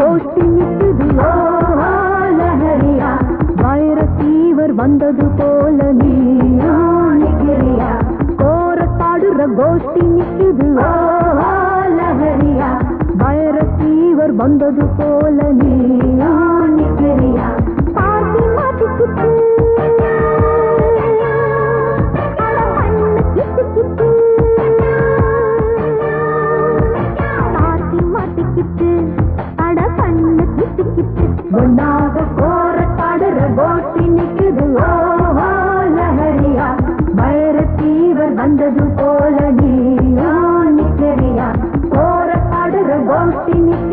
கோஷ்டி நிற்குது லஹரியா வைர தீவர் வந்தது போல நீரியா கோரத்தாடுற கோஷ்டி நிற்குது லஹரியா வைர தீவர் வந்தது போல நீ கிட்டு ஒன்னாக கோரத்தாடுற கோஷ்டி நிக்குது. ஓ லஹரியா வைரஸ் ஃபீவர் வந்தது போல நீ. நிக்கிறியா போற கோஷ்டி போட்டி ஓ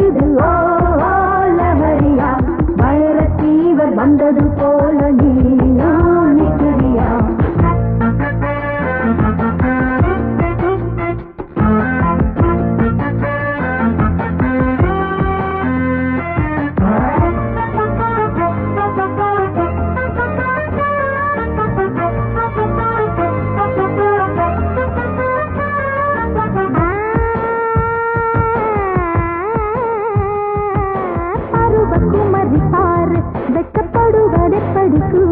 வெக்கப்படுவதெப்படி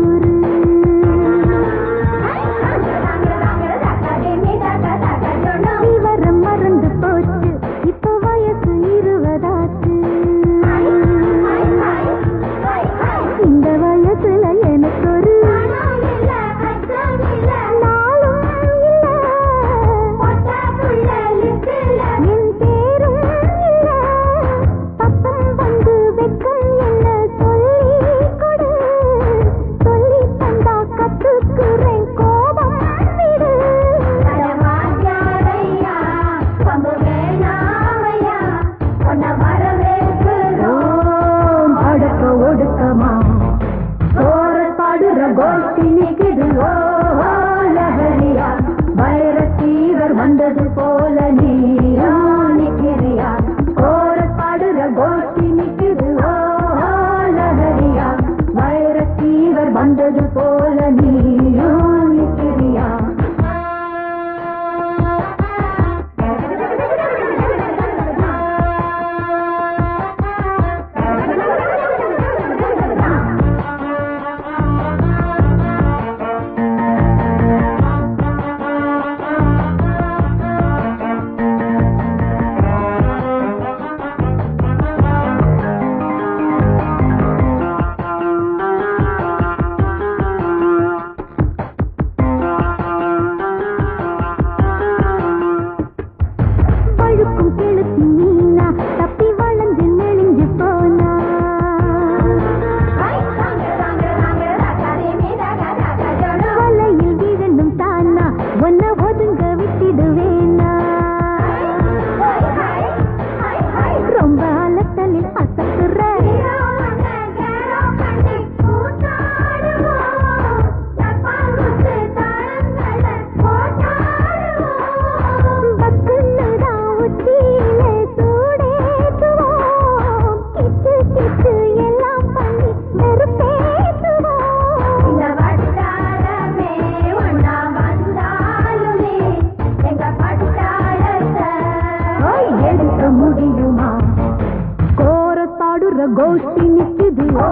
கோஷ்டி நிக்குது ஓ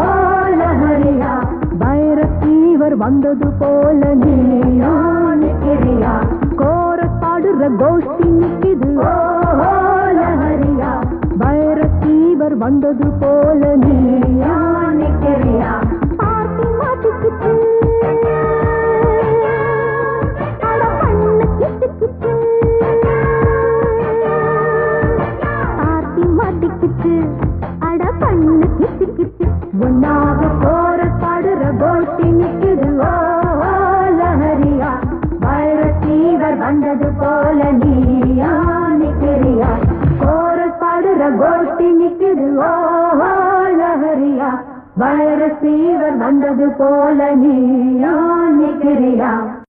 ஓ, வந்தது போல நீ நிக்கிறியா கோரத்தாடுற கோஷ்டி நிக்குது ஓ ஓ, வந்தது போல நீ வந்தது போல நீயா நிக்கிறியா? கோரஸ் பாடுற கோஷ்டி நிக்குது ஓ லஹரியா? வைரஸ் ஃபீவர் வந்தது போல நீயா நிக்கிறியா?